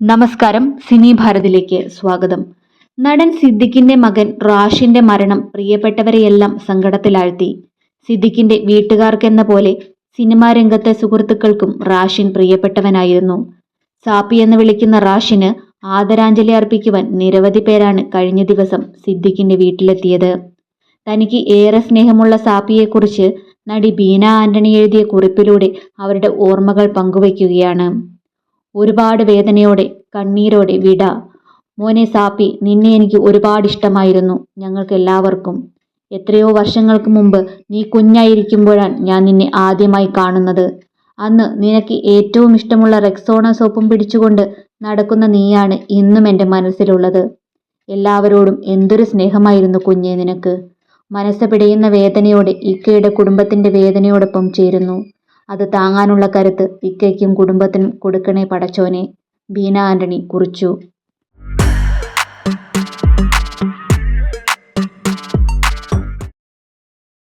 നമസ്കാരം സിനി ഭാരതിലേക്ക് സ്വാഗതം. നടൻ സിദ്ദിഖിന്റെ മകൻ റാഷിന്റെ മരണം പ്രിയപ്പെട്ടവരെയെല്ലാം സങ്കടത്തിലാഴ്ത്തി. സിദ്ദിഖിന്റെ വീട്ടുകാർക്കെന്ന പോലെ സിനിമാ രംഗത്തെ സുഹൃത്തുക്കൾക്കും റാഷിൻ പ്രിയപ്പെട്ടവനായിരുന്നു. സാപ്പി എന്ന് വിളിക്കുന്ന റാഷിന് ആദരാഞ്ജലി അർപ്പിക്കുവാൻ നിരവധി പേരാണ് കഴിഞ്ഞ ദിവസം സിദ്ദിഖിന്റെ വീട്ടിലെത്തിയത്. തനിക്ക് ഏറെ സ്നേഹമുള്ള സാപ്പിയെക്കുറിച്ച് നടി ബീന ആന്റണി എഴുതിയ കുറിപ്പിലൂടെ അവരുടെ ഓർമ്മകൾ പങ്കുവയ്ക്കുകയാണ്. ഒരുപാട് വേദനയോടെ കണ്ണീരോടെ വിട. മോനെ സാപ്പി നിന്നെ എനിക്ക് ഒരുപാട് ഇഷ്ടമായിരുന്നു ഞങ്ങൾക്ക് എല്ലാവർക്കും എത്രയോ വർഷങ്ങൾക്ക് മുമ്പ് നീ കുഞ്ഞായിരിക്കുമ്പോഴാണ് ഞാൻ നിന്നെ ആദ്യമായി കാണുന്നത്. അന്ന് നിനക്ക് ഏറ്റവും ഇഷ്ടമുള്ള റെക്സോണ സോപ്പും പിടിച്ചുകൊണ്ട് നടക്കുന്ന നീയാണ് ഇന്നും എന്റെ മനസ്സിലുള്ളത്. എല്ലാവരോടും എന്തൊരു സ്നേഹമായിരുന്നു കുഞ്ഞെ നിനക്ക്. മനസ്സ് പിടയുന്ന വേദനയോടെ ഇക്കയുടെ കുടുംബത്തിന്റെ വേദനയോടൊപ്പം ചേരുന്നു. അത് താങ്ങാനുള്ള കരുത്ത് ഇക്കയ്ക്കും കുടുംബത്തിനും കൊടുക്കണേ പടച്ചോനെ. ബീന ആന്റണി കുറിച്ചു.